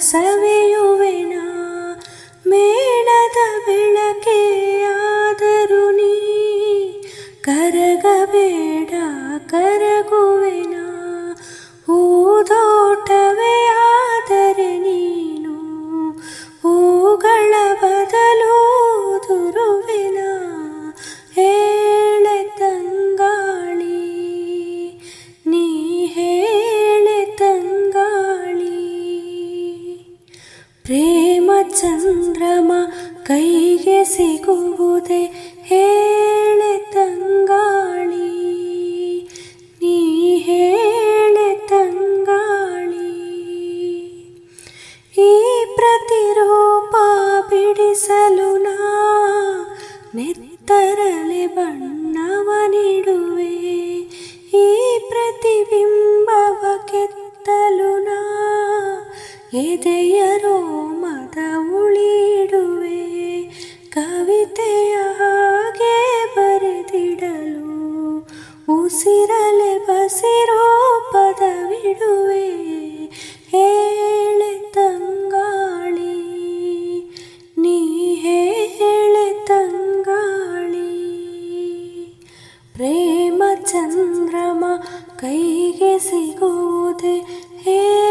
ಸವೆಯುವೆನ? ಮೇಣದ ಬೆಳಕೆಯಾದರೂ ನೀ ಕರಗಬೇಡ. ಪ್ರೇಮ ಚಂದ್ರಮ ಕೈಗೆ ಸಿಗುವುದೇ ಹೇಳೆ ತಂಗಾಳಿ. ನೀ ಹೇಳೆ ತಂಗಾಳಿ. ಈ ಪ್ರತಿರೂಪ ಬಿಡಿಸಲು ನಾ ನೆತ್ತರಲೆ ಬಣ್ಣವ ಎದೆಯ ರೋಮದ ಉಳಿಡುವೆ, ಕವಿತೆಯ ಹಾಗೆ ಬರೆದಿಡಲು ಉಸಿರಲೆ ಬಸಿರೋ ಪದವಿಡುವೆ ಹೇಳೆ ತಂಗಾಳಿ, ನೀ ಹೇಳೆ ತಂಗಾಳಿ. ಪ್ರೇಮ ಚಂದ್ರಮ ಕೈಗೆ ಸಿಗುವುದೇ, ಹೇ